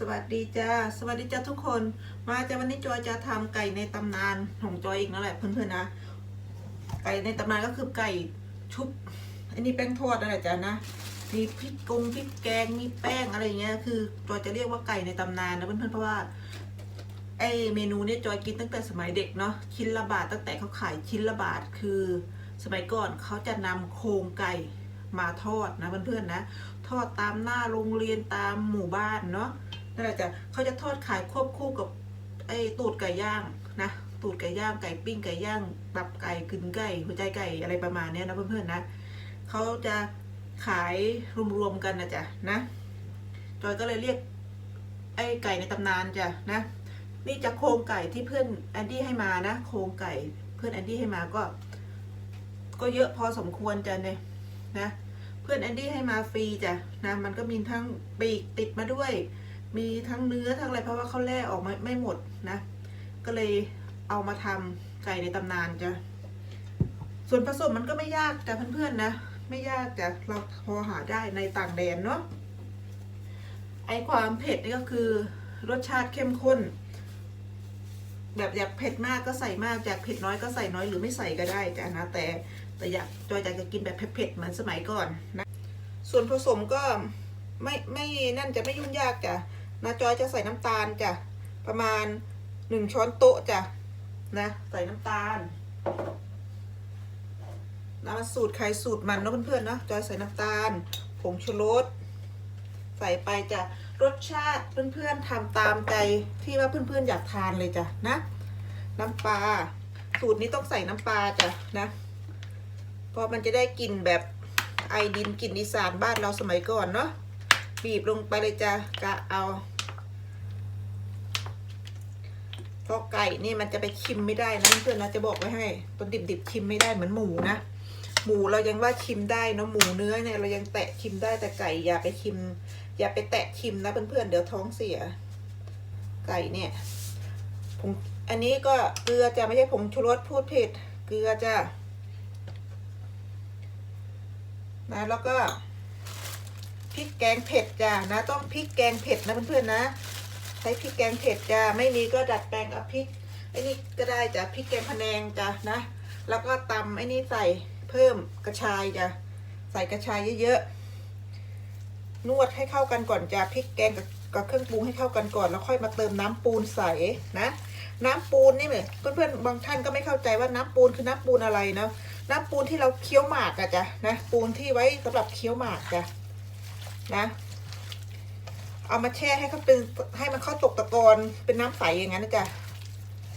สวัสดีจ้าสวัสดีจ้าทุกคน มาจ้าวันนี้จอยจะทำไก่ในตำนานของจอยอีกนั่นแหละเพื่อนๆนะ ไก่ในตำนานก็คือไก่ชุบ อันนี้แป้งทอดนั่นแหละจ้านะ มีพริกกงพริกแกง มีแป้งอะไรเงี้ย คือจอยจะเรียกว่าไก่ในตำนานนะเพื่อนๆเพราะว่าไอเมนูเนี้จอยกินตั้งแต่สมัยเด็กเนาะ ชิ้นละบาทตั้งแต่เขาขายชิ้นละบาทคือ สมัยก่อนเขาจะนำโครงไก่มาทอดนะเพื่อนๆนะ ทอดตามหน้าโรงเรียนตามหมู่บ้านเนาะ นั่นแหละจ้ะเขาจะทอดขายควบคู่กับไอ้ตูดไก่ย่างนะตูดไก่ย่างไก่ปิ้งไก่ย่างตับไก่กึนไก่หัวใจไก่อะไรประมาณนี้นะเพื่อนๆนะเขาจะขายรวมๆกันนะจ๊ะนะจอยก็เลยเรียกไอ้ไก่ในตำนานจ้ะนะนี่จะโครงไก่ที่เพื่อนแอนดี้ให้มานะโครงไก่เพื่อนแอนดี้ให้มาก็ ก็เยอะพอสมควรจ้ะเนี่ยนะเพื่อนแอนดี้ให้มาฟรีจ้ะนะมันก็มีทั้งปีกติดมาด้วย มีทั้งเนื้อทั้งอะไรเพราะว่าเขาแล่ออกมาไม่หมดนะ ก็เลยเอามาทำไก่ในตำนานจ้ะส่วนผสมมันก็ไม่ยากจ้ะเพื่อนๆนะ ไม่ยากจ้ะเราพอหาได้ในต่างแดนเนาะไอความเผ็ดนี่ก็คือรสชาติเข้มข้น แบบอยากเผ็ดมากก็ใส่มากอยากเผ็ดน้อยก็ใส่น้อยหรือไม่ใส่ก็ได้จ้ะนะแต่แต่อยากจอยอยากจะกินแบบเผ็ดๆเหมือนสมัยก่อนนะ ส่วนผสมก็ไม่ไม่นั่นจะไม่ยุ่งยากจ้ะ นะจอยจะใส่น้ำตาลจ้ะประมาณหนึ่งช้อนโต๊ะจ้ะนะใส่น้ำตาลนะมันสูตรใครสูตรมันเนาะเพื่อนๆเนาะจอยใส่น้ำตาลผงชูรสใส่ไปจ้ะรสชาติเพื่อนๆทำตามใจที่ว่าเพื่อนๆอยากทานเลยจ้ะนะน้ำปลาสูตรนี้ต้องใส่น้ำปลาจ้ะนะเพราะมันจะได้กลิ่นแบบไอดินกลิ่นอีสานบ้านเราสมัยก่อนเนาะบีบลงไปเลยจ้ะกะเอา เพราะไก่นี่มันจะไปชิมไม่ได้นะเพื่อนๆนะจะบอกไว้ให้ตอนดิบๆชิมไม่ได้เหมือนหมูนะหมูเรายังว่าชิมได้เนาะหมูเนื้อเนี่ยเรายังแตะชิมได้แต่ไก่อย่าไปชิม อย่าไปแตะชิมนะเพื่อนๆเดี๋ยวท้องเสีย ไก่เนี่ยผงอันนี้ก็เกลือจะไม่ใช่ผงชูรสพูดผิด เกลือจะนะแล้วก็พริกแกงเผ็ดจ้านะ ต้องพริกแกงเผ็ดนะเพื่อนๆนะ ช้พริกแกงเผ็ดจ้าไม่มีก็ดัดแปลงเอาพริกไอ้นี่ก็ได้จ้ะพริกแกงพะแนงจ้ะนะ แล้วก็ตำไอ้นี่ใส่เพิ่มกระชายจ้ะใส่กระชายเยอะๆนวดให้เข้ากันก่อนจ้ะพริกแกงกับกับเครื่องปรุงให้เข้ากันก่อนแล้วค่อยมาเติมน้ำปูนใส่นะ น้ำปูนนี่เหมือนเพื่อนๆบางท่านก็ไม่เข้าใจว่าน้ำปูนคือน้ำปูนอะไรเนาะน้ำปูนที่เราเคี้ยวหมากอะจ้ะนะปูนที่ไว้สำหรับเคี้ยวหมากจ้ะนะ เอามาแช่ให้เขาเป็นให้มันเข้าตกตะกอนเป็นน้ำใสอย่างนั้นนะจ้ะ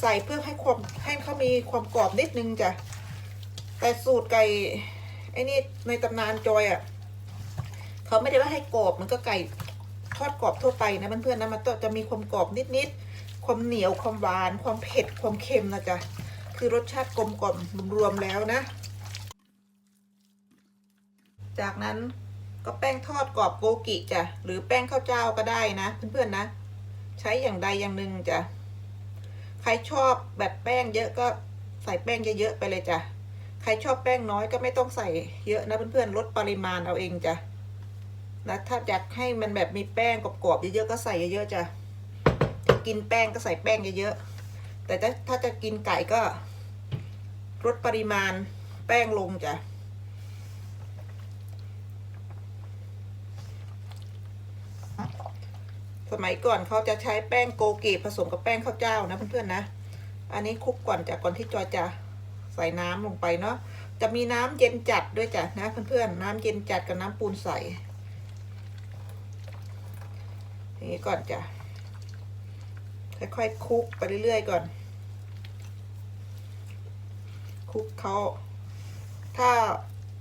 ใส่เพื่อให้ความให้เขามีความกรอบนิดนึงจ้ะแต่สูตรไก่ไอ้นี่ในตำนานจอยอะเขาไม่ได้ว่าให้กรอบมันก็ไก่ทอดกรอบทั่วไปนะเพื่อนๆนะมันจะมีความกรอบนิดๆความเหนียวความหวาน ความเผ็ดความเค็มนะจ๊ะคือรสชาติกลมกล่อมรวมๆแล้วนะ จากนั้น ก็แป้งทอดกรอบโกกิจ้ะหรือแป้งข้าวเจ้าก็ได้นะ เพื่อนๆนะ ใช้อย่างใดอย่างหนึ่งจ้ะใครชอบแบบแป้งเยอะก็ใส่แป้งเยอะๆไปเลยจ้ะใครชอบแป้งน้อยก็ไม่ต้องใส่เยอะนะเพื่อนๆลดปริมาณเอาเองจ้ะนะถ้าอยากให้มันแบบมีแป้งกรอบๆเยอะๆก็ใส่เยอะๆจ้ะกินแป้งก็ใส่แป้งเยอะๆแต่ถ้าถ้าจะกินไก่ก็ลดปริมาณแป้งลงจ้ะ สมัยก่อนเขาจะใช้แป้งโกเกผสมกับแป้งข้าวเจ้านะเพื่อนๆนะ อันนี้คลุกก่อนจากก่อนที่จอยจะใส่น้ำลงไปเนาะ จะมีน้ำเย็นจัดด้วยจ้ะนะเพื่อนๆน้ำเย็นจัดกับน้ำปูนใสอย่างนี้ก่อนจ้ะ ค่อยๆคลุกไปเรื่อยๆก่อน คลุกเขาถ้า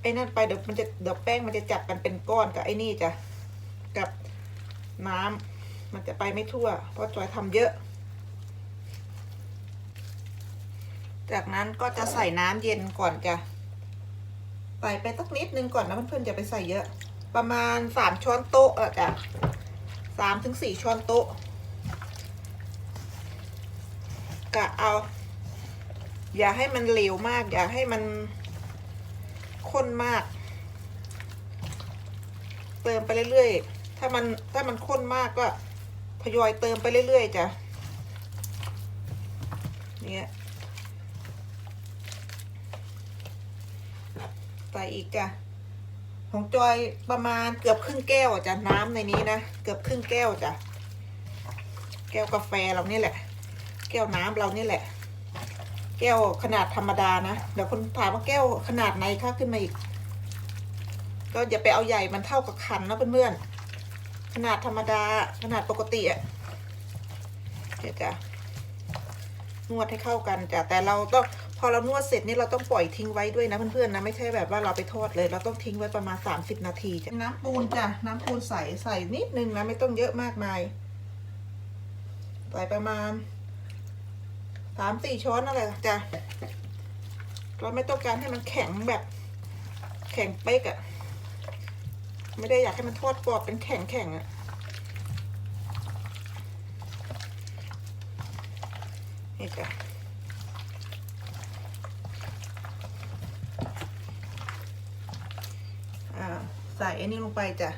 ไอ้นั่นไปเดี๋ยวมันจะเดี๋ยวแป้งมันจะจับกันเป็นก้อนกับไอ้นี่จ้ะ กับน้ำ มันจะไปไม่ทั่ว เพราะจอยทำเยอะ จากนั้นก็จะใส่น้ำเย็นก่อนจะใส่ไปสักนิดนึงก่อนนะเพื่อนๆอย่าไปใส่เยอะ ประมาณสามช้อนโต๊ะอะจ้ะสามถึงสี่ช้อนโต๊ะกะเอา อย่าให้มันเหลวมาก อย่าให้มันข้นมาก เติมไปเรื่อยๆ ถ้ามันถ้ามันข้นมากก็ ทยอยเติมไปเรื่อยๆจ้ะเนี่ยใส่อีกจ้ะของจอยประมาณเกือบครึ่งแก้วจ้ะน้ำในนี้นะเกือบครึ่งแก้วจ้ะแก้วกาแฟเรานี่แหละ แก้วน้ำเรานี่แหละ แก้วขนาดธรรมดานะเดี๋ยวคนถามว่าแก้วขนาดไหนคะขึ้นมาอีก ก็อย่าไปเอาใหญ่มันเท่ากับขันนะเพื่อนๆ ขนาดธรรมดาขนาดปกติอะเดี๋ยวจะนวดให้เข้ากันจ้ะแต่เราต้องพอเรานวดเสร็จนี่เราต้องปล่อยทิ้งไว้ด้วยนะเพื่อนๆนะไม่ใช่แบบว่าเราไปทอดเลย เราต้องทิ้งไว้ประมาณ 30 นาทีจ้ะน้ำปูนจ้ะน้ำปูนใส่ใส่นิดนึงนะไม่ต้องเยอะมากมายใส่ประมาณสามสี่ช้อนอะไรจ้ะเราไม่ต้องการให้มันแข็งแบบแข็งเป๊กอะ ไม่ได้อยากให้มันทอดกรอบเป็นแข็งแข็งอะนี่จ้ะอ่าใส่อันนี้ลงไปจ้ะ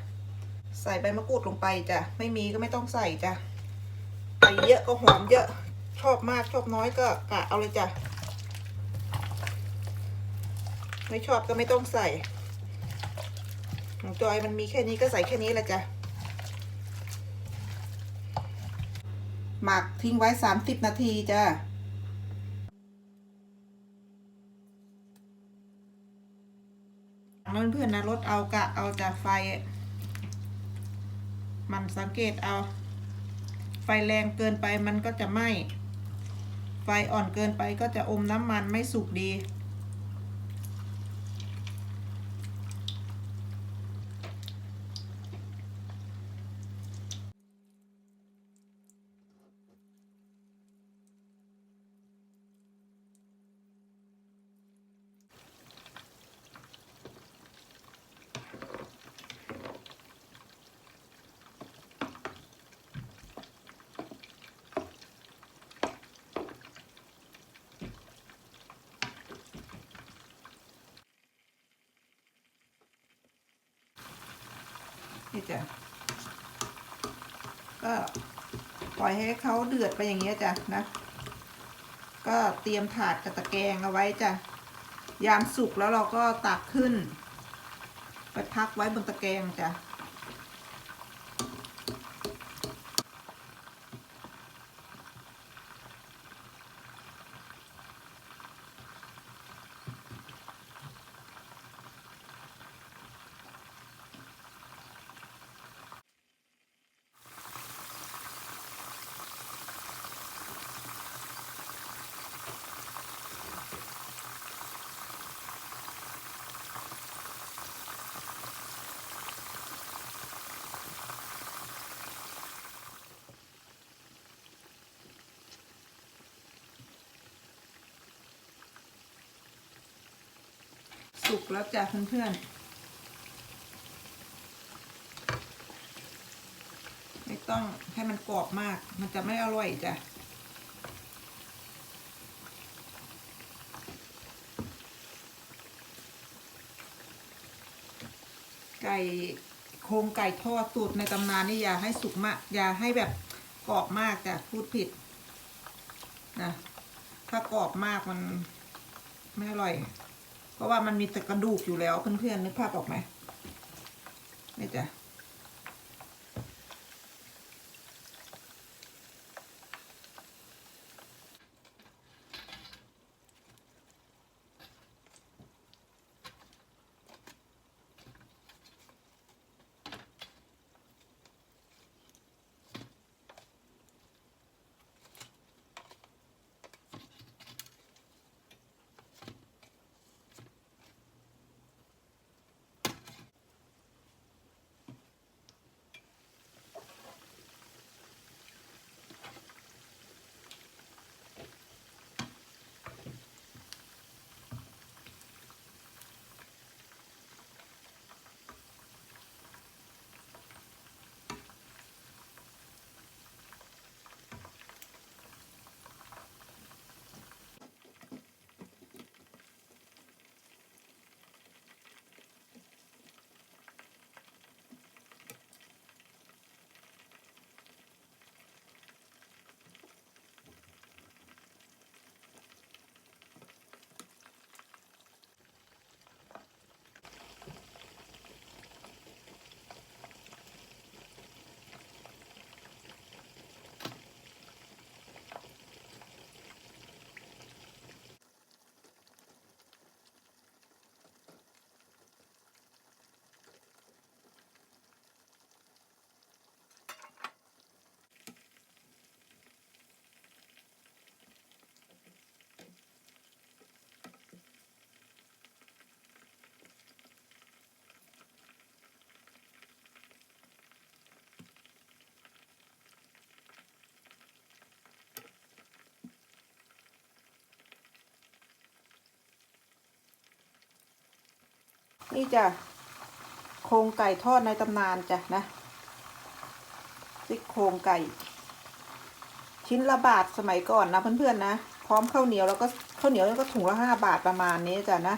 ใส่ใบมะกรูดลงไปจ้ะ ไม่มีก็ไม่ต้องใส่จ้ะใส่เยอะก็หอมเยอะ ชอบมากชอบน้อยก็กะเอาเลยจ้ะ ไม่ชอบก็ไม่ต้องใส่ ของจอยมันมีแค่นี้ก็ใส่แค่นี้แหละจ้ะ หมักทิ้งไว้สามสิบนาทีจ้ะเพื่อนๆนะลดเอากะเอาจากไฟ มันสังเกตเอา ไฟแรงเกินไปมันก็จะไหม้ ไฟอ่อนเกินไปก็จะอมน้ำมันไม่สุกดี นี่จ้ะก็ปล่อยให้เขาเดือดไปอย่างเงี้ยจ้ะนะ ก็เตรียมถาดกับตะแกรงเอาไว้จ้ะยามสุกแล้วเราก็ตักขึ้น ไปพักไว้บนตะแกรงจ้ะ สุกแล้วจ้ะเพื่อนๆ ไม่ต้องให้มันกรอบมาก มันจะไม่อร่อยจ้ะไก่โครงไก่ทอดสูตรในตำนานนี่อย่าให้สุกมาก อย่าให้แบบกรอบมากจ้ะพูดผิดนะถ้ากรอบมากมันไม่อร่อย เพราะว่ามันมีแต่กระดูกอยู่แล้วเพื่อนๆนึกภาพออกไหมนี่จ้ะ นี่จ้ะโครงไก่ทอดในตำนานจ้ะนะซี่โครงไก่ ชิ้นละบาทสมัยก่อนนะเพื่อนๆนะ พร้อมข้าวเหนียวแล้วก็ข้าวเหนียวแล้วก็ถุงละห้าบาทประมาณนี้จ้ะนะ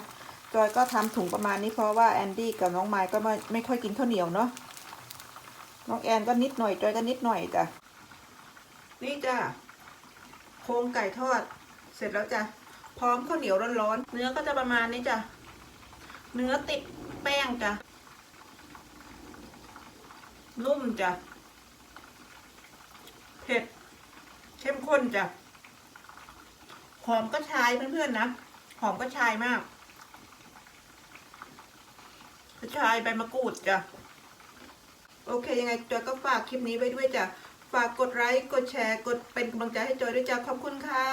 จอยก็ทำถุงประมาณนี้เพราะว่าแอนดี้กับน้องไม้ก็ไม่ไม่ค่อยกินข้าวเหนียวเนาะน้องแอนก็นิดหน่อยจอยก็นิดหน่อยจ้ะนี่จ้ะโครงไก่ทอดเสร็จแล้วจ้ะพร้อมข้าวเหนียวร้อนๆเนื้อก็จะประมาณนี้จ้ะ เนื้อติดแป้งจ้ะ นุ่มจ้ะ เผ็ด เข้มข้นจ้ะ หอมกระชายเพื่อนๆนะ หอมกระชายมาก กระชายใบมะกรูดจ้ะ โอเค ยังไงจอยก็ฝากคลิปนี้ไว้ด้วยจ้ะ ฝากกดไลค์ กดแชร์ กดเป็นกำลังใจให้จอยด้วยจ้ะ ขอบคุณค่ะ